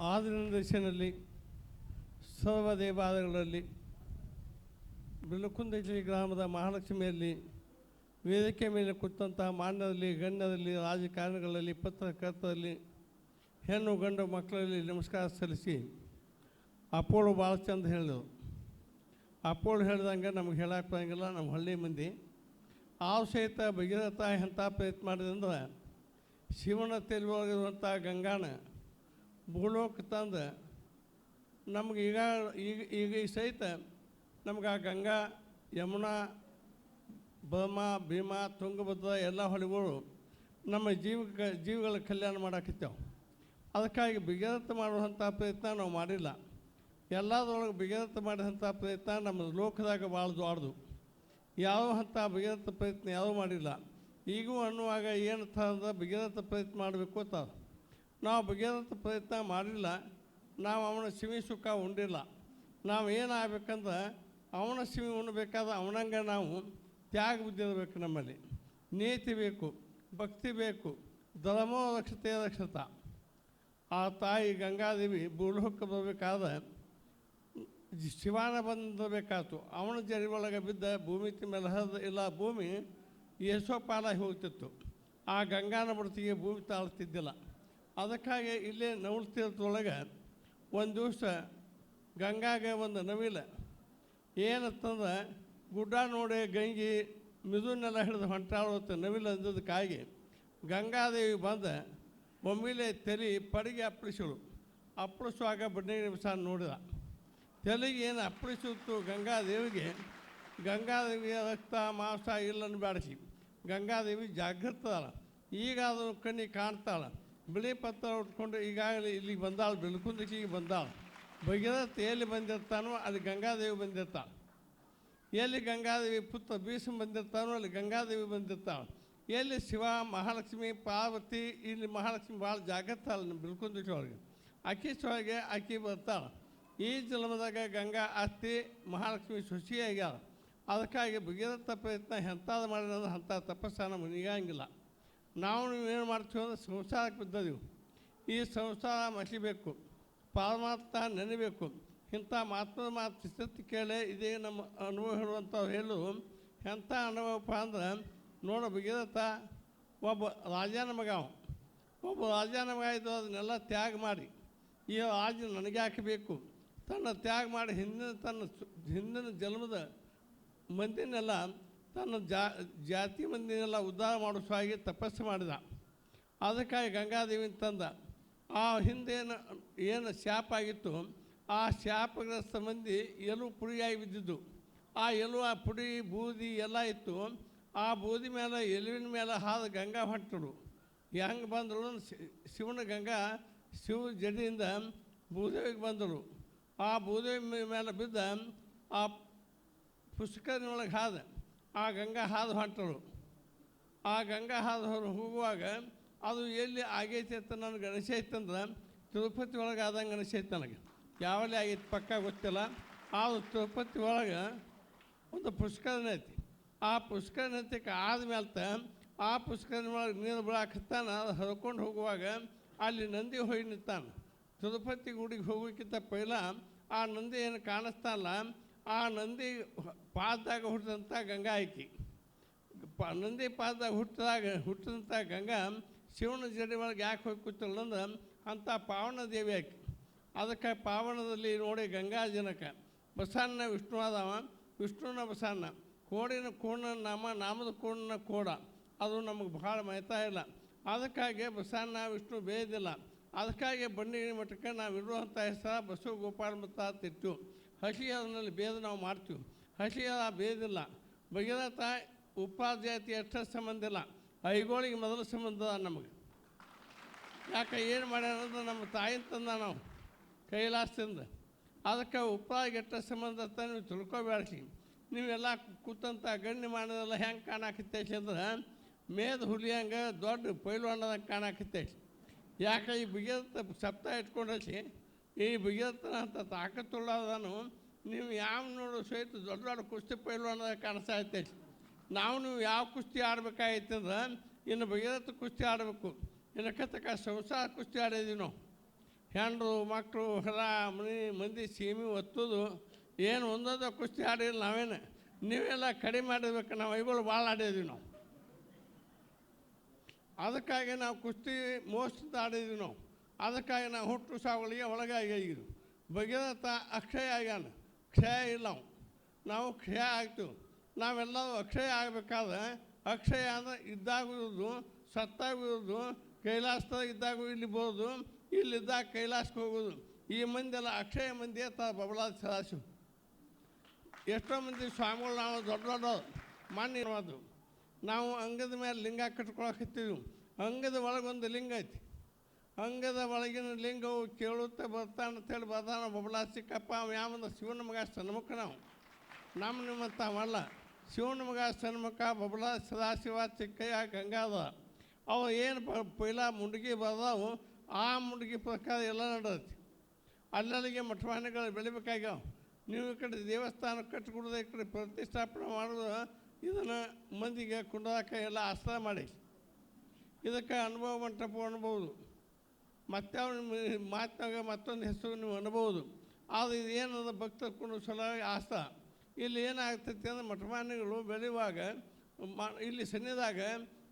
ಆದಿನ ದಿಶೆಯಲ್ಲಿ ಸರ್ವ ದೇವಾಲಯಗಳಲ್ಲಿ ಬಿಲಕುಂದಜಿ ಗ್ರಾಮದ ಮಹಾಲಕ್ಷ್ಮಿಯಲ್ಲಿ, ವೇದಿಕೆ ಮೇಲೆ ಕೂತಂತಹ ಮಾನ್ಯರಲ್ಲಿ ಗಣ್ಯರಲ್ಲಿ, ರಾಜಕಾರಣಿಗಳಲ್ಲಿ, ಪತ್ರಕರ್ತರಲ್ಲಿ, ಹೆಣ್ಣು, ಗಂಡು ಮಕ್ಕಳಲ್ಲಿ ನಮಸ್ಕಾರ ಸಲ್ಲಿಸಿ ಅಪ್ಪೋಳು ಭಾಳ ಚಂದ ಹೇಳಿದರು. ಅಪ್ಪೋಳು ಹೇಳ್ದಂಗೆ ನಮ್ಗೆ ಹೇಳಕ್ಕೆ ಬರಂಗಿಲ್ಲ ನಮ್ಮ ಹಳ್ಳಿ ಮಂದಿ. ಆ ಸಹಿತ ಭಗೀರಥ ಎಂಥ ಪ್ರಯತ್ನ ಮಾಡಿದಂದ್ರೆ ಶಿವನ ತೆಲುವಾಗಿರುವಂಥ ಗಂಗಾನ ಭೂಲೋಕ ತಂದು ನಮ್ಗೆ ಈಗ ಈಗ ಈಗ ಈ ಸಹಿತ ನಮ್ಗೆ ಆ ಗಂಗಾ, ಯಮುನಾ, ಭಮ, ಭೀಮಾ, ತುಂಗಭದ್ರಾ ಎಲ್ಲ ಹೊಳೆಗಳು ನಮ್ಮ ಜೀವಕ್ಕೆ ಜೀವಗಳ ಕಲ್ಯಾಣ ಮಾಡಾಕಿತ್ತೇವೆ. ಅದಕ್ಕಾಗಿ ಬಿಗದತ್ತ ಮಾಡುವಂಥ ಪ್ರಯತ್ನ ನಾವು ಮಾಡಿಲ್ಲ. ಎಲ್ಲದರೊಳಗೆ ಬಿಗದತ್ತ ಮಾಡಿದಂಥ ಪ್ರಯತ್ನ ನಮ್ಮ ಲೋಕದಾಗ ಭಾಳ ದೊಡ್ಡದು. ಯಾವ ಹಂತ ಬಿಗದತ್ತ ಪ್ರಯತ್ನ ಯಾವುದೂ ಮಾಡಿಲ್ಲ. ಈಗೂ ಅನ್ನುವಾಗ ಏನು ಥರದ ಬಿಗದತ್ತ ಪ್ರಯತ್ನ ಮಾಡಬೇಕು ಅಂತ. ನಾವು ಬಗೆದಂಥ ಪ್ರಯತ್ನ ಮಾಡಿಲ್ಲ, ನಾವು ಅವನ ಸಿಮಿ ಸುಖ ಉಂಡಿಲ್ಲ. ನಾವು ಏನಾಗಬೇಕಂದ್ರೆ, ಅವನ ಸಿಮಿ ಉಣ್ಬೇಕಾದ್ರೆ ಅವನಂಗೆ ನಾವು ತ್ಯಾಗ ಬುದ್ಧಿ ಇರಬೇಕು ನಮ್ಮಲ್ಲಿ. ನೀತಿ ಬೇಕು, ಭಕ್ತಿ ಬೇಕು, ಧರ್ಮೋ ರಕ್ಷತೆ ರಕ್ಷತ. ಆ ತಾಯಿ ಗಂಗಾದೇವಿ ಭೂಲೋಕಕ್ಕೆ ಬರಬೇಕಾದ, ಶಿವಾನ ಬಂದಿರಬೇಕಾಯ್ತು ಅವನ ಜರಿ ಒಳಗೆ ಬಿದ್ದ ಭೂಮಿ ಮೇಲೆ ಹರಿದ ಇಲ್ಲ ಭೂಮಿ ಯಶೋಪಾಲಾಗಿ ಹೋಗ್ತಿತ್ತು. ಆ ಗಂಗಾನ ಬಡತಿಗೆ ಭೂಮಿ ತಾಳ್ತಿದ್ದಿಲ್ಲ. ಅದಕ್ಕಾಗಿ ಇಲ್ಲೇ ನವಲ್ ತೀರ್ಥದೊಳಗೆ ಒಂದು ದಿವಸ ಗಂಗಾಗೆ ಒಂದು ನವಿಲ, ಏನಂತಂದ್ರೆ ಗುಡ್ಡ ನೋಡಿ ಗಂಗಿ ಮಿದುನೆಲ್ಲ ಹಿಡಿದು ಹೊಂಟಾಡುತ್ತೆ ನವಿಲು ಅಂದದಕ್ಕಾಗಿ ಗಂಗಾದೇವಿ ಬಂದ ಒಮ್ಮಿಲೆ ತೆಲಿ ಪಡಿಗೆ ಅಪ್ಪಳಿಸಳು. ಅಪ್ಪಳಿಸುವಾಗ ಬಡ್ಡಿ ನಿಮಿಷ ನೋಡಿದ. ತೆಲಿಗೆ ಏನು ಅಪ್ಪಳಿಸಿತ್ತು ಗಂಗಾದೇವಿಗೆ? ಗಂಗಾದೇವಿಯ ರಕ್ತ ಮಾಂಸ ಇಲ್ಲನ್ನು ಬ್ಯಾಡಿಸಿ ಗಂಗಾದೇವಿ ಜಾಗೃತಳ ಈಗ ಅದು ಕಣ್ಣಿ ಕಾಣ್ತಾಳ. ಬಿಳಿ ಪತ್ರ ಉಟ್ಕೊಂಡು ಈಗಾಗಲೇ ಇಲ್ಲಿಗೆ ಬಂದಾಳ ಬೆಳಕುಂದಿಗೆ ಬಂದಾಳ. ಭಗೀರಥ ಎಲ್ಲಿ ಬಂದಿರ್ತಾನೋ, ಅಲ್ಲಿ ಗಂಗಾದೇವಿ ಬಂದಿರ್ತಾಳೆ. ಎಲ್ಲಿ ಗಂಗಾದೇವಿ ಪುತ್ರ ಭೀಷ್ಮ ಬಂದಿರ್ತಾನೋ, ಅಲ್ಲಿ ಗಂಗಾದೇವಿ ಬಂದಿರ್ತಾಳೆ. ಎಲ್ಲಿ ಶಿವ, ಮಹಾಲಕ್ಷ್ಮಿ, ಪಾರ್ವತಿ, ಇಲ್ಲಿ ಮಹಾಲಕ್ಷ್ಮಿ ಭಾಳ ಜಾಗತ್ತಾಳ ನಮ್ಮ ಬಿಲ್ಕುಂದ ಒಳಗೆ. ಅಕ್ಕಿ ಸೊಳಗೆ ಅಕ್ಕಿ ಬರ್ತಾಳೆ. ಈ ಜನ್ಮದಾಗ ಗಂಗಾ ಅತ್ತಿ, ಮಹಾಲಕ್ಷ್ಮಿ ಶುಚಿಯಾಗ್ಯಾಳ. ಅದಕ್ಕಾಗಿ ಭಗೀರಥ ಪ್ರಯತ್ನ ಎಂಥದ್ದು ಮಾಡಿದ್ರೆ ಅಂಥ ತಪಸ್ಸನ್ನು ಮುನಿಗಂಗಿಲ್ಲ. ನಾವು ನೀವೇನು ಮಾಡ್ತೀವಿ ಅಂದ್ರೆ ಸಂಸಾರಕ್ಕೆ ಬಿದ್ದದೀವಿ ಈ ಸಂಸಾರ ಮಸಿಬೇಕು ಪರಮಾತ್ಮ ನೆನಬೇಕು. ಇಂಥ ಮಾತ್ರ ಮಾತು ಸ್ಥಿತಿ ಕೇಳಿ ಇದೇ ನಮ್ಮ ಅನುಭವ ಹೇಳುವಂಥವ್ರು ಹೇಳು. ಎಂಥ ಅನುಭವಪ್ಪ ಅಂದ್ರೆ, ನೋಡ ಭಗೀರಥ, ಒಬ್ಬ ರಾಜನ ಮಗ ಒಬ್ಬ ರಾಜನ ಮಗ ಇದ್ದು ಅದನ್ನೆಲ್ಲ ತ್ಯಾಗ ಮಾಡಿ. ಈ ರಾಜ ನನಗೆ ಹಾಕಬೇಕು ತನ್ನ ತ್ಯಾಗ ಮಾಡಿ ಹಿಂದಿನ ತನ್ನ ಹಿಂದಿನ ಜನ್ಮದ ಮಂದಿನೆಲ್ಲ ತನ್ನ ಜಾ, ಜಾತಿ ಮಂದಿನೆಲ್ಲ ಉದ್ಧಾರ ಮಾಡೋ ಹಾಗೆ ತಪಸ್ಸು ಮಾಡಿದ. ಅದಕ್ಕಾಗಿ ಗಂಗಾದೇವಿ ತಂದ. ಆ ಹಿಂದೇನು, ಏನು ಶಾಪ ಆಗಿತ್ತು, ಆ ಶಾಪಗ್ರಸ್ತ ಮಂದಿ ಎಲು ಪುಡಿಯಾಗಿ ಬಿದ್ದಿದ್ದು. ಆ ಎಲು, ಆ ಪುಡಿ ಬೂದಿ ಎಲ್ಲ ಇತ್ತು. ಆ ಬೂದಿ ಮೇಲೆ, ಎಲುವಿನ ಮೇಲೆ ಹಾದು ಗಂಗಾ ಹೊಟ್ಟಳು ಹೆಂಗೆ ಬಂದರು? ಶಿವನ ಗಂಗಾ ಶಿವ ಜಡಿಯಿಂದ ಬೂದೇವಿಗೆ ಬಂದರು. ಆ ಬೂದೇವಿ ಮೇಲೆ ಬಿದ್ದ, ಆ ಪುಸ್ತಕದೊಳಗೆ ಹಾದ. ಆ ಗಂಗಾ ಹಾದು ಹೊಂಟಳು. ಆ ಗಂಗಾ ಹಾದು ಹೊರ ಹೋಗುವಾಗ ಅದು ಎಲ್ಲಿ ಆಗೈತೆ ಅಂತ ನನಗೆ ಅನಿಸೈತಂದ್ರೆ ತಿರುಪತಿ ಒಳಗೆ ಆದಂಗೆ ಅನಿಸೈತೆ ನನಗೆ. ಯಾವಲ್ಲಿ ಆಗೈತೆ ಪಕ್ಕ ಗೊತ್ತಿಲ್ಲ. ಅದು ತಿರುಪತಿ ಒಳಗೆ ಒಂದು ಪುಷ್ಕರಣ ಐತಿ. ಆ ಪುಷ್ಕರಣ ಐತಿಗೆ ಆದ್ಮೇಲೆ ಆ ಪುಷ್ಕರಣ ಒಳಗೆ ನೀರು ಬಿಡಾಕತ್ತಾನ ಅದು ಹರ್ಕೊಂಡು ಹೋಗುವಾಗ ಅಲ್ಲಿ ನಂದಿ ಹೋಗಿ ನಿಂತಾನೆ. ತಿರುಪತಿ ಗುಡಿಗೆ ಹೋಗೋಕ್ಕಿಂತ ಪೈಲ ಆ ನಂದಿ ಏನು ಕಾಣಿಸ್ತಾನಲ್ಲ ಆ ನಂದಿ ಪಾದದಾಗ ಹುಟ್ಟಿದಂಥ ಗಂಗಾ ಆಕಿ ಪ ನಂದಿ ಪಾದದಾಗ ಹುಟ್ಟಿದಾಗ ಹುಟ್ಟಿದಂಥ ಗಂಗಾ ಶಿವನ ಜಡಿ ಒಳಗೆ ಯಾಕೆ ಹೋಗಿ ಕೂತಲ್ಲ ಅಂದ್ರೆ ಅಂಥ ಪಾವನ ದೇವಿ ಆಕಿ. ಅದಕ್ಕೆ ಪಾವನದಲ್ಲಿ ನೋಡಿ ಗಂಗಾ ಜನಕ. ಬಸಣ್ಣ ವಿಷ್ಣು ಆದವ. ವಿಷ್ಣುನ ಬಸನ್ನ ಕೋಡಿನ ಕೋಣ ನಾಮ, ನಾಮದ ಕೋಣನ ಕೋಡ. ಅದು ನಮಗೆ ಭಾಳ ಮೈತಾ ಇಲ್ಲ. ಅದಕ್ಕಾಗಿ ಬಸಣ್ಣ ವಿಷ್ಣು ಬೇಯ್ದಿಲ್ಲ ಅದಕ್ಕಾಗಿ ಬನ್ನಿ ಮಠಕ್ಕೆ ನಾವು ಇರುವಂಥ ಹೆಸರು ಬಸವ ಗೋಪಾಲ ಮತ್ತ ತಿಟ್ಟು ಹಸಿ ಅದರಲ್ಲಿ ಭೇದ ನಾವು ಮಾಡ್ತೀವಿ. ಹಸಿ ಅದ ಭೇದಿಲ್ಲ ಭಗೀರಥ ಉಪಾಧ್ಯಾತಿ ಅಷ್ಟ ಸಂಬಂಧ ಇಲ್ಲ. ಐಗೋಳಿಗೆ ಮೊದಲ ಸಂಬಂಧ ನಮಗೆ. ಯಾಕೆ ಏನು ಮಾಡ್ಯಾರಂದ್ರೆ ನಮ್ಮ ತಾಯಿ ತಂದ ನಾವು ಕೈಲಾಸದಿಂದ. ಅದಕ್ಕೆ ಉಪ್ಪಾಗಿ ಎಷ್ಟ ಸಂಬಂಧ ಅಂತ ನೀವು ತಿಳ್ಕೊಬೇಡ್ಸಿ ನೀವೆಲ್ಲ ಕೂತಂತ ಗಣ್ಯ ಮಾಡೋದೆಲ್ಲ ಹೆಂಗೆ ಕಾಣಾಕತ್ತೈತಿ ಅಂದ್ರೆ ಮೇದ ಹುಲಿ ಹಂಗೆ ದೊಡ್ಡ ಪೈಲ್ವಾನದಂಗೆ ಕಾಣಾಕತ್ತೈತಿ. ಯಾಕೆ ಈ ಬಿಗಿದ ಸಪ್ತ ಇಟ್ಕೊಂಡೈತಿ ಈ ಬಿಗಿರತನ ಅಂತ ತಾಕತ್ತುಳ್ಳದನು ನೀವು ಯಾವ ನೋಡು ಸಹಿತ ದೊಡ್ಡ ದೊಡ್ಡ ಕುಸ್ತಿ ಪೈಲು ಕಾಣಿಸ್ತಾ ಇರ್ತೈತಿ ನಾವು ನೀವು ಯಾವ ಕುಸ್ತಿ ಆಡ್ಬೇಕಾಗಿತ್ತು ಅಂದ್ರೆ, ಇನ್ನು ಭಗೀರಥ ಕುಸ್ತಿ ಆಡಬೇಕು. ಇನ್ನು ಕತ್ತಕ ಸಂಸಾರ ಕುಸ್ತಿ ಆಡಿದ್ವಿ ನಾವು. ಹೆಣ್ಣು, ಮಕ್ಕಳು, ಹೊಲ, ಮನೆ, ಮಂದಿ, ಸೀಮೆ, ಒತ್ತೋದು, ಏನು ಒಂದೊಂದು ಕುಸ್ತಿ ಆಡಿಲ್ಲ ನಾವೇನು. ನೀವೆಲ್ಲ ಕಡಿಮೆ ಮಾಡಿರ್ಬೇಕು, ನಾವು ಐಗಳು ಭಾಳ ಆಡಿದ್ವಿ ನಾವು. ಅದಕ್ಕಾಗಿ ನಾವು ಕುಸ್ತಿ ಮೋಸ್ಟ್ ಆಡಿದ್ವಿ ನಾವು. ಅದಕ್ಕಾಗಿ ನಾವು ಹುಟ್ಟು ಸಾವಳಿಗೆ ಒಳಗಾಗಿ ಆಗಿದ್ವಿ ಭಗೀರಥ ಅಕ್ಷಯ ಆಗ್ಯಾನ. ಕ್ಷಯ ಇಲ್ಲ ನಾವು ಕ್ಷಯ ಆಗ್ತೀವಿ. ನಾವೆಲ್ಲರೂ ಅಕ್ಷಯ ಆಗಬೇಕಾದ್ರೆ ಅಕ್ಷಯ ಅಂದರೆ ಇದ್ದಾಗಿರೋದು ಸತ್ತಾಗಿರೋದು ಕೈಲಾಸದ ಇದ್ದಾಗ ಇಲ್ಲಿ ಬರೋದು ಇಲ್ಲಿದ್ದಾಗ ಕೈಲಾಸಕ್ಕೆ ಹೋಗೋದು ಈ ಮಂದಿಯೆಲ್ಲ ಅಕ್ಷಯ ಮಂದಿಯೇ ತ ಬಬಲಾದ ಸದಾಶಿವ. ಎಷ್ಟೋ ಮಂದಿ ಸ್ವಾಮಿಗಳು ನಾವು ದೊಡ್ಡ ದೊಡ್ಡ ಮಾನ್ಯ ಅದು ನಾವು ಅಂಗದ ಮೇಲೆ ಲಿಂಗ ಕಟ್ಕೊಳಕ್ಕೆ ಹತ್ತಿದ್ವಿ. ಅಂಗದ ಒಳಗೊಂದು ಲಿಂಗ ಐತಿ. ಅಂಗದ ಒಳಗಿನ ಲಿಂಗವು ಕೇಳುತ್ತೆ ಬರ್ತಾನೆ ಅಂತೇಳಿ ಬರ್ತಾನೆ ಬಬಲಾ ಸಿಕ್ಕಪ್ಪ, ಅವ ಯಾವಂದ ಶಿವನ ಮಗ ಸನ್ಮುಖ ನಾವು. ನಮ್ಮ ನಿಮ್ಮಂತ ಅವಲ್ಲ, ಶಿವನ ಮಗ ಸನ್ಮುಖ ಬಬಲಾ ಸದಾಶಿವ, ಚಿಕ್ಕಯ್ಯ ಗಂಗಾದ ಅವು ಏನು ಪೈಲ ಮುಂಡ್ಗಿ ಬರ್ದಾವು, ಆ ಮುಂಡ್ಗಿ ಪ್ರಕಾರ ಎಲ್ಲ ನಡೆದೈತಿ. ಅಲ್ಲಲ್ಲಿಗೆ ಮಠವಾಣಿಗಳು ಬೆಳಿಬೇಕಾಗ್ಯಾವ. ನೀವು ಈ ಕಡೆ ದೇವಸ್ಥಾನ ಕಟ್ಟಿಕೊಡೋದು ಈ ಕಡೆ ಪ್ರತಿಷ್ಠಾಪನೆ ಮಾಡೋದು, ಇದನ್ನು ಮಂದಿಗೆ ಕುಂಡಾಕ ಎಲ್ಲ ಆಶ್ರಯ ಮಾಡಿ ಇದಕ್ಕೆ ಅನುಭವ ಮಂಟಪ ಅನ್ಬೋದು. ಮತ್ತಾವ ಮಾತಿನಾಗ ಮತ್ತೊಂದು ಹೆಸರು ನೀವು ಅನ್ಬೋದು. ಆದರೆ ಇದು ಏನದ ಭಕ್ತರ ಕುಂಡು ಸಲುವಾಗಿ ಆಸ್ತ. ಇಲ್ಲಿ ಏನಾಗ್ತೈತಿ ಅಂದ್ರೆ ಮಠಮಾನಿಗಳು ಬೆಳೆಯುವಾಗ ಇಲ್ಲಿ ಸನ್ನಿದಾಗ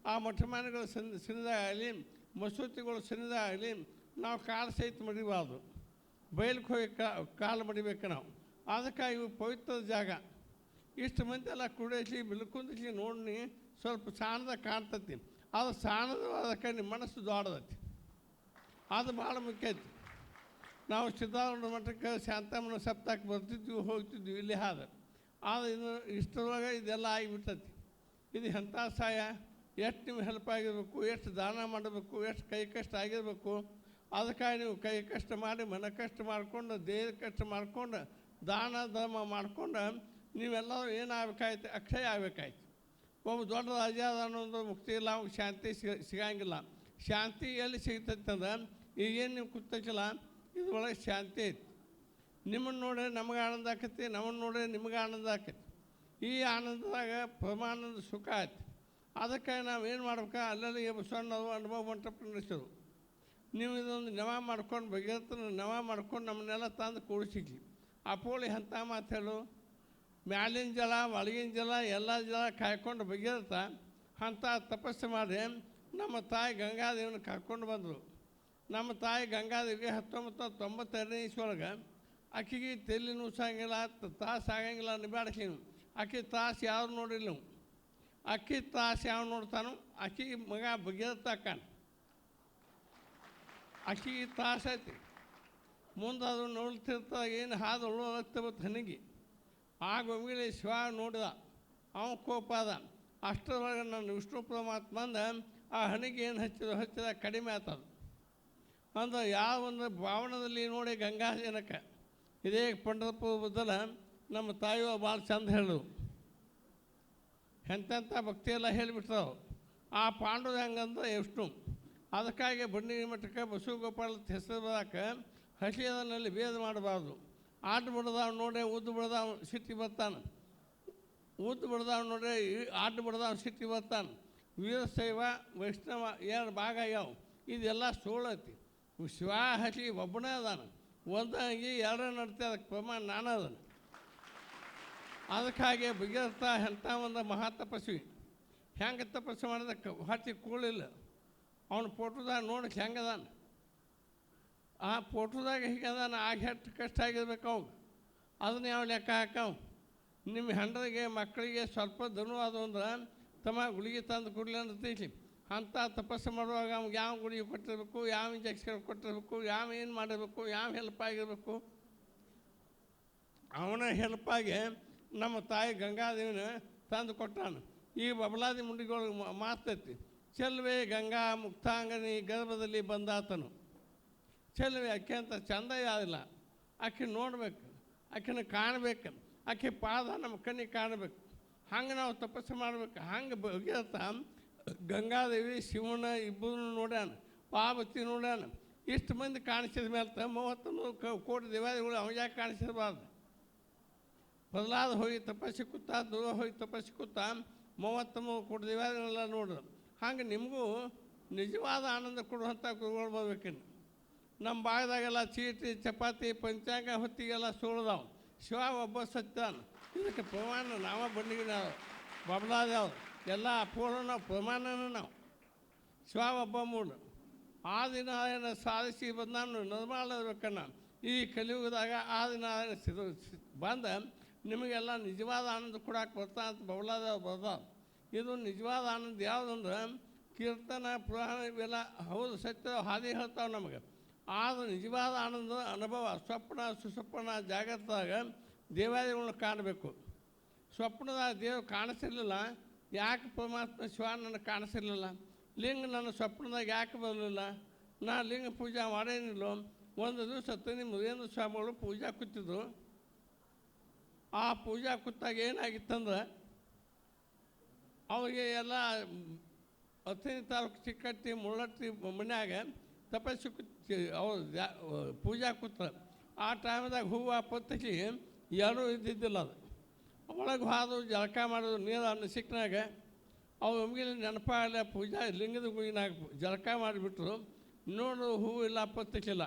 ಆ ಮಠಮಾನಿಗಳು ಸನ್ ಸನ್ನಿದಾಗಲಿ ಮಸೂತಿಗಳು ಸನ್ನಿದಾಗಲಿ ನಾವು ಕಾಲು ಸಹಿತ ಮಡಿಬಾರ್ದು. ಬಯಲಿಗೆ ಹೋಗಿ ಕಾಲು ಮಡಿಬೇಕು ನಾವು. ಅದಕ್ಕಾಗಿ ಇವು ಪವಿತ್ರ ಜಾಗ. ಇಷ್ಟು ಮಂದಿ ಎಲ್ಲ ಕುಡಿಸಿ ಬಿಲ್ಕುಂದಿಸಿ ನೋಡಿ ಸ್ವಲ್ಪ ಸಾಣದ ಕಾಣ್ತತಿ. ಅದು ಸಾಣದ ಅದಕ್ಕೆ ನಿಮ್ಮ ಮನಸ್ಸು ದೊಡ್ಡದೈತಿ. ಅದು ಭಾಳ ಮುಖ್ಯ ಐತಿ ನಾವು ಸಿದ್ಧಾರೂಢ ಮಠಕ್ಕೆ ಶಾಂತಮ್ಮನ ಸಪ್ತಾಕ್ಕೆ ಬರ್ತಿದ್ವಿ, ಹೋಗ್ತಿದ್ವಿ, ಇಲ್ಲಿ ಹಾದ ಆದರೆ ಇದು ಇಷ್ಟರೊಳಗೆ ಇದೆಲ್ಲ ಆಗಿಬಿಟ್ಟೈತಿ. ಇದು ಎಂಥ ಸಹಾಯ? ಎಷ್ಟು ನಿಮ್ಮ ಹೆಲ್ಪ್ ಆಗಿರಬೇಕು, ಎಷ್ಟು ದಾನ ಮಾಡಬೇಕು, ಎಷ್ಟು ಕೈ ಕಷ್ಟ ಆಗಿರಬೇಕು, ಅದಕ್ಕಾಗಿ ನೀವು ಕೈ ಕಷ್ಟ ಮಾಡಿ, ಮನ ಕಷ್ಟ ಮಾಡಿಕೊಂಡು, ದೇಹ ಕಷ್ಟ ಮಾಡಿಕೊಂಡು, ದಾನ ಧರ್ಮ ಮಾಡ್ಕೊಂಡು, ನೀವೆಲ್ಲರೂ ಏನಾಗಬೇಕಾಯ್ತು? ಅಕ್ಷಯ ಆಗಬೇಕಾಯ್ತು. ಒಬ್ಬ ದೊಡ್ಡ ರಾಜ ಅನ್ನೋದು ಮುಕ್ತಿ ಇಲ್ಲ ಶಾಂತಿ ಸಿಗ, ಸಿಗಂಗಿಲ್ಲ. ಶಾಂತಿ ಎಲ್ಲಿ ಸಿಗ್ತೈತೆ ಅಂದ್ರೆ ಈಗೇನು ನೀವು ಕೂತಕ್ಕಿಲ್ಲ ಇದ್ರೊಳಗೆ ಶಾಂತಿ ಐತಿ. ನಿಮ್ಮನ್ನು ನೋಡ್ರೆ ನಮಗೆ ಆನಂದ ಆಕೈತಿ ನಮ್ಮನ್ನು ನೋಡ್ರೆ ನಿಮಗೆ ಆನಂದ ಆಕೈತಿ ಈ ಆನಂದದಾಗ ಪರಮಾನಂದ ಸುಖ ಆಯ್ತು. ಅದಕ್ಕೆ ನಾವು ಏನು ಮಾಡ್ಬೇಕು? ಅಲ್ಲಲ್ಲಿ ಸಣ್ಣದು ಅನುಭವ ಮಂಟಪ ನಡೆಸೋದು ನೀವು ಇದೊಂದು ನವ ಮಾಡ್ಕೊಂಡು, ಭಗೀರಥನ ನವ ಮಾಡ್ಕೊಂಡು ನಮ್ಮನ್ನೆಲ್ಲ ತಂದು ಕೂಡಿಸಿದ್ವಿ. ಅಪೋಳಿ ಅಂತ ಮಾತು ಹೇಳು. ಮ್ಯಾಲಿನ ಜಲ, ಒಳಗಿನ ಜಲ, ಎಲ್ಲ ಜಲ ಕಾಯ್ಕೊಂಡು ಭಗೀರಥ ಅಂತ ತಪಸ್ಸು ಮಾಡಿ ನಮ್ಮ ತಾಯಿ ಗಂಗಾದೇವಿನ ಕರ್ಕೊಂಡು ಬಂದರು ನಮ್ಮ ತಾಯಿ ಗಂಗಾದೇವಿ ಹತ್ತೊಂಬತ್ತು ತೊಂಬತ್ತೆರಡನೇ ಇಸ್ವೊಳಗೆ ಆಕೆಗೆ ತಲೆ ನುಸಾಗಿಲ್ಲ ತಾಸು ಆಗಂಗಿಲ್ಲ ನಿಬಾಡಿಸಿ ಆಕೆ ತಾಸು ಯಾರು ನೋಡಿಲ್ಲ? ನೀವು ಅಕ್ಕಿ ತಾಸು ಯಾವ ನೋಡ್ತಾನೋ ಆಕೆಗೆ ಮಗ ಭಗೀರಥ ಅಕ್ಕಾನ. ಆಕೆಗೆ ತ್ರಾಸ ಐತಿ. ಮುಂದೆ ಅದು ನೋಡ್ತಿರ್ತ, ಏನು ಹಾದು ಉಳೋದಕ್ಕೆ ಬತ್ತು ಹನಿಗೆ ಒಮ್ಮೆಲೆ ಶಿವ ನೋಡಿದ. ಅವ ಕೋಪ ಅದ. ಅಷ್ಟರೊಳಗೆ ನನ್ನ ವಿಷ್ಣು ಪರಮಾತ್ಮ ಅಂದ, ಆ ಹಣಿಗೆ ಏನು ಹಚ್ಚಿದ ಹಚ್ಚಿದ, ಕಡಿಮೆ ಆತದು. ಅಂದ್ರೆ ಯಾವ ಒಂದು ಭಾವನದಲ್ಲಿ ನೋಡಿ ಗಂಗಾ ಜನಕ್ಕೆ ಇದೇ ಪಂಡರಪ್ಪ ಬದಲ ನಮ್ಮ ತಾಯಿಯ ಭಾಳ ಚಂದ ಹೇಳು ಎಂತೆಂಥ ಭಕ್ತಿಯೆಲ್ಲ ಎಲ್ಲ ಹೇಳಿಬಿಟ್ರವು ಆ ಪಾಂಡವ್ರು ಹೆಂಗಂದ್ರೆ ಎಷ್ಟು. ಅದಕ್ಕಾಗಿ ಬಂಡಿ ಮಠಕ್ಕೆ ಬಸವಗೋಪಾಲ ಹೆಸರು ಬರಾಕ ಹಸಿಯದಲ್ಲಿ ಭೇದ ಮಾಡಬಾರ್ದು. ಆಟ ಬಿಡ್ದಾವ್ ನೋಡಿ ಉದ್ದು ಬಿಡ್ದಾವ್ ಸಿಟ್ಟಿ ಬರ್ತಾನೆ. ಉದ್ದು ಬಿಡ್ದಾವ್ ನೋಡಿ ಆಟ ಬಿಡ್ದಾವ್ ಸಿಟ್ಟಿ ಬರ್ತಾನೆ. ವೀರಶೈವ, ವೈಷ್ಣವ ಎರಡು ಭಾಗ ಯಾವ ಇದೆಲ್ಲ ಸುಳ್ಳೈತಿ ಶಿವ ಹಸಿ ಒಬ್ಬನೇ ಅದಾನ. ಒಂದಾಗಿ ಎರಡೇ ನಡ್ತೆ, ಅದಕ್ಕೆ ಪ್ರಮಾಣ ನಾನು ಅದನ್ನು ಅದಕ್ಕಾಗಿ ಬಿಗಿರ್ತಾ ಎಂಥ ಒಂದು ಮಹಾ ತಪಸ್ವಿ. ಹೆಂಗೆ ತಪಸ್ಸು ಮಾಡೋದಕ್ಕೆ ಹತ್ತಿ ಕೂಳಿಲ್ಲ. ಅವನ ಫೋಟೋದಾಗ ನೋಡಿ ಹೆಂಗದಾನ ಆ ಫೋಟೋದಾಗ ಹೀಗದಾನ ಆಗ ಹೆಟ್ಟು ಕಷ್ಟ ಆಗಿರ್ಬೇಕು ಅವಾಗ. ಅದನ್ನ ಯಾವ ಲೆಕ್ಕ ಹಾಕವ್? ನಿಮ್ಮ ಹೆಂಡರಿಗೆ ಮಕ್ಕಳಿಗೆ ಸ್ವಲ್ಪ ಧನುವಾದ ಅಂದ್ರೆ ತಮ್ಮ ಗುಳಿಗೆ ತಂದು ಕೊಡಲಿ ಅಂತೈತಿ ಅಂಥ ತಪಸ್ಸು ಮಾಡುವಾಗ ಅವ್ನಿಗೆ ಯಾವ ಗುಡಿ ಕೊಟ್ಟಿರಬೇಕು, ಯಾವ ಇಂಜೆಕ್ಷನ್ ಕೊಟ್ಟಿರಬೇಕು, ಯಾವ ಏನು ಮಾಡಬೇಕು, ಯಾವ ಹೆಲ್ಪ್ ಆಗಿರಬೇಕು. ಅವನ ಹೆಲ್ಪಾಗಿ ನಮ್ಮ ತಾಯಿ ಗಂಗಾದೇವಿನ ತಂದು ಕೊಟ್ಟಾನು. ಈ ಬಬಲಾದಿ ಮುಂಡಿಗಳಿಗೆ ಮಾತೈತಿ, ಚೆಲ್ವೆ ಗಂಗಾ ಮುಕ್ತಾಂಗನಿ ಗರ್ಭದಲ್ಲಿ ಬಂದಾತನು. ಚೆಲ್ವೆ ಅಕ್ಕಿ ಅಂತ ಚಂದ ಯಾವಿಲ್ಲ ಆಕೆ ನೋಡ್ಬೇಕು, ಆಕೆನ ಕಾಣಬೇಕು, ಆಕೆ ಪಾದ ನಮ್ಮ ಕಣ್ಣಿಗೆ ಕಾಣಬೇಕು. ಹಂಗೆ ನಾವು ತಪಸ್ಸು ಮಾಡ್ಬೇಕು. ಹಂಗೆ ಭಗೀರಥ ಗಂಗಾದೇವಿ ಶಿವನ ಇಬ್ಬರು ನೋಡ್ಯಾನ, ಪಾರ್ವತಿ ನೋಡ್ಯಾನ. ಇಷ್ಟು ಮಂದಿ ಕಾಣಿಸಿದ ಮೇಲೆ ಮೂವತ್ತೊಂದು ನೂರು ಕೋಟಿ ದೇವಾದಿಗಳು ಅವ ಯಾಕೆ ಕಾಣಿಸಿರಬಾರ್ದು? ಬದಲಾದ ಹೋಗಿ ತಪಸ್ಸಿ ಕೂತ, ದೂರ ಹೋಗಿ ತಪಸ್ಸಿ ಕೂತ ಮೂವತ್ತೊಂಬತ್ತು ಕೋಟಿ ದೇವಾದಿಗಳೆಲ್ಲ ನೋಡಿದ್ರು. ಹಂಗೆ ನಿಮಗೂ ನಿಜವಾದ ಆನಂದ ಕೊಡುವಂಥ ಗುರುಗಳು ಬರ್ಬೇಕಿನ್ನು. ನಮ್ಮ ಭಾಗದಾಗೆಲ್ಲ ಚೀಟಿ, ಚಪಾತಿ, ಪಂಚಾಂಗ, ಹೊತ್ತಿಗೆಲ್ಲ ಸುಳ್ದಾವ್ ಶಿವ ಒಬ್ಬ ಸತ್ಯ ಇದಕ್ಕೆ ಪ್ರಮಾಣ ನಾವ ಬಂದಿಗೆ ನಾವು ಬಬಲಾದವ್ರು ಎಲ್ಲ ಪೂರ್ಣ ಪ್ರಮಾಣನ ನಾವು. ಶಿವ ಒಬ್ಬ ಮೂಡು. ಆ ದಿನ ಏನು ಸಾಧಿಸಿ ನಿರ್ಮಾಣ ನಿರ್ಮಾಣಬೇಕನ್ನ ಈ ಕಲಿಯುಗದಾಗ ಆ ದಿನ ಸಿದು ಬಂದ ನಿಮಗೆಲ್ಲ ನಿಜವಾದ ಆನಂದ ಕೊಡಕ್ಕೆ ಬರ್ತಾ ಅಂತ ಬಬಲಾದ ಬರ್ದ. ಇದು ನಿಜವಾದ ಆನಂದ ಯಾವುದಂದ್ರೆ ಕೀರ್ತನ, ಪುರಾಣ ಇವೆಲ್ಲ ಹೌದು ಸತ್ಯ ಹಾದಿ ಹೇಳ್ತಾವೆ ನಮಗೆ. ಆದ್ರೆ ನಿಜವಾದ ಆನಂದ ಅನುಭವ ಸ್ವಪ್ನ, ಸುಸ್ವಪ್ನ ಜಾಗತ್ತಾಗ ದೇವಾದಿಗಳನ್ನ ಕಾಣಬೇಕು. ಸ್ವಪ್ನದ ದೇವ್ರು ಕಾಣಿಸಿರ್ಲಿಲ್ಲ. ಯಾಕೆ ಪರಮಾತ್ಮ ಶಿವ ನನಗೆ ಕಾಣಿಸಿರ್ಲಿಲ್ಲ? ಲಿಂಗ ನನ್ನ ಸ್ವಪ್ನದಾಗ ಯಾಕೆ ಬರಲಿಲ್ಲ? ನಾ ಲಿಂಗ ಪೂಜೆ ಮಾಡೇನಿಲ್ಲ? ಒಂದು ದಿವಸ ತನಿ ಮುದೇಂದ್ರ ಸ್ವಾಮಿಗಳು ಪೂಜಾ ಕೂತಿದ್ರು ಆ ಪೂಜಾ ಕೂತಾಗ ಏನಾಗಿತ್ತಂದ್ರೆ, ಅವರಿಗೆ ಎಲ್ಲ ಹತ್ತನೇ ತಾಲೂಕು ಚಿಕ್ಕಟ್ಟಿ, ಮುಳ್ಳಟ್ಟಿ ಮನ್ಯಾಗ ತಪಸ್ಸು ಕೂತಿ, ಅವ್ರು ಪೂಜಾ ಕೂತ ಆ ಟೈಮ್ದಾಗ ಹೂವು ಪತ್ತಕಿ ಎರಡೂ ಇದ್ದಿದ್ದಿಲ್ಲ ಅದು. ಒಳಗೆ ಹಾದು ಜಳಕ ಮಾಡೋದು ನೀರು ಅನ್ನ ಸಿಕ್ಕನಾಗ ಅವು ನಮಗೆ ನೆನಪಾಗಲ್ಲ ಪೂಜಾ ಲಿಂಗದ ಗುಯಿನಾಗ ಜಳಕ ಮಾಡಿಬಿಟ್ರು. ನೋಡು ಹೂವು ಇಲ್ಲ ಪತ್ತಿಕ್ಕಿಲ್ಲ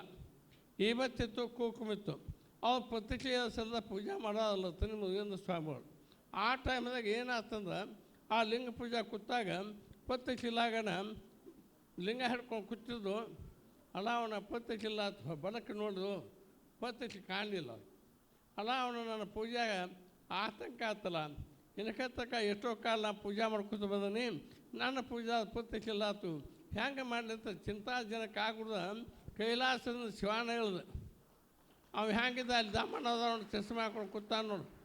ಇವತ್ತಿತ್ತು ಕೂಕುಮಿತ್ತು. ಅವ್ರು ಪತ್ರಿಕೆಯ ಸರದ ಪೂಜೆ ಮಾಡೋದಲ್ಲ ತನಿ ಮುಗಿಂದ ಸ್ವಾಮಿಗಳು. ಆ ಟೈಮ್ದಾಗ ಏನಾಯ್ತಂದ್ರೆ ಆ ಲಿಂಗ ಪೂಜೆ ಕೂತಾಗ ಪತ್ತಿಕ್ಕಿಲ್ಲಾಗನ ಲಿಂಗ ಹಿಡ್ಕೊಂಡು ಕೂತಿದ್ದು, ಅಲ್ಲ ಅವನ ಪತ್ತಿಕ್ಕಿಲ್ಲ ಬಡಕ್ಕೆ ನೋಡಿದ್ರು. ಪತ್ತಿಕ್ಕೆ ಕಾಣಲಿಲ್ಲ. ಅಲ್ಲ ಅವನು ನನ್ನ ಪೂಜೆಗ ಆತಂಕ ಆತಲ್ಲ ಇನ್ಕತ್ತಕ ಎಷ್ಟೋ ಕಾಲ ನಾ ಪೂಜೆ ಮಾಡ್ಕೊತ ಬಂದನಿ ನನ್ನ ಪೂಜಾ ಪತ್ತಿಕ್ಕಿಲ್ಲ ಆತು ಹೆಂಗೆ ಮಾಡಲಿ ಅಂತ ಚಿಂತಾಜನಕ ಆಗ್ಬಿಡ್ದ. ಕೈಲಾಸದ ಶಿವಾನ ಹೇಳ್ದು. ಅವ ಹೆಂಗಿದ್ದ ಅಲ್ಲಿ ದಮ್ಮನ ಅದ ನೋಡಿ, ಚಸ್ಮೆ ಹಾಕೊಂಡು ಕೂತಾನ ನೋಡು.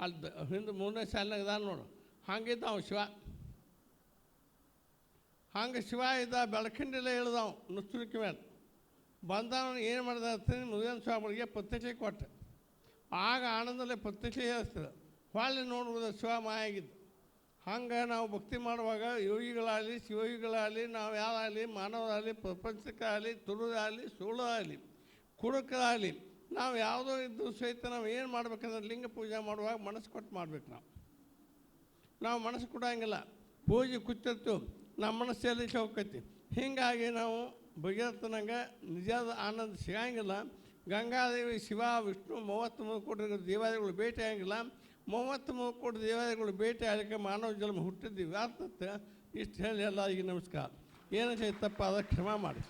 ಅಲ್ಲಿ ದ- ಹಿಂದೆ ಮೂರನೇ ಶಾಲೆನಾಗ ಇದ್ದಾನೆ ನೋಡು. ಹಂಗಿದ್ದ ಅವ ಶಿವ. ಹಂಗೆ ಶಿವ ಇದ್ದ ಬೆಳಕಿಂಡಿಲ್ಲ ಹೇಳ್ದವ್ ನುಸ್ತುರಿಕೆ ಮೇಲೆ ಬಂದವನು ಏನು ಮಾಡಿದ ಮುದಿನ ಸ್ವಾಮಿಗಳಿಗೆ ಪತ್ರಿಕೆ ಕೊಟ್ಟೆ. ಆಗ ಆನಂದಲ್ಲೇ ಪ್ರತ್ಯಕ್ಷ ಹೊಳ್ಳಿ ನೋಡುವುದು ಶಿವ ಮಾಯಾಗಿದ್ದು. ಹಂಗೆ ನಾವು ಭಕ್ತಿ ಮಾಡುವಾಗ ಯೋಗಿಗಳಾಗಲಿ, ಶಿವಯೋಗಿಗಳಾಗಲಿ, ನಾವು ಯಾರಾಗಲಿ, ಮಾನವರಾಗಲಿ, ಪ್ರಪಂಚಕ್ಕಾಗಲಿ, ತುಳುದಾಗಲಿ ಸುಳ್ಳು ಕುಡುಕರಾಗಲಿ ನಾವು ಯಾವುದೋ ಇದ್ದು ಸಹಿತ ನಾವು ಏನು ಮಾಡ್ಬೇಕಂದ್ರೆ ಲಿಂಗ ಪೂಜೆ ಮಾಡುವಾಗ ಮನಸ್ಸು ಕೊಟ್ಟು ಮಾಡ್ಬೇಕು ನಾವು. ನಾವು ಮನಸ್ಸು ಕೊಡೋಂಗಿಲ್ಲ. ಪೂಜೆ ಕುಚ್ಚತ್ತು, ನಮ್ಮ ಮನಸ್ಸಲ್ಲಿ ಹೋಗ್ತೈತಿ ಹೀಗಾಗಿ ನಾವು ಭಗೀರಥನಂಗೆ ನಿಜವಾದ ಆನಂದ ಸಿಗಂಗಿಲ್ಲ. ಗಂಗಾದೇವಿ, ಶಿವ, ವಿಷ್ಣು ಮೂವತ್ತು ಮೂರು ಕೋಟಿ ದೇವಾಲಯಗಳು ಭೇಟಿ ಆಗಂಗಿಲ್ಲ ಮೂವತ್ತು ಮೂರು ಕೋಟಿ ದೇವಾಲಯಗಳು ಭೇಟಿ ಆಗಲಿಕ್ಕೆ ಮಾನವ ಜನ್ಮ ಹುಟ್ಟಿದ್ದೀವಿ ವ್ಯಾರ್ಥತೆ ಇಷ್ಟು ಹೇಳಿ ಎಲ್ಲ ಈಗ ನಮಸ್ಕಾರ ಏನಕ್ಕೆ ತಪ್ಪಾದ ಕ್ಷಮಾ ಮಾಡಿ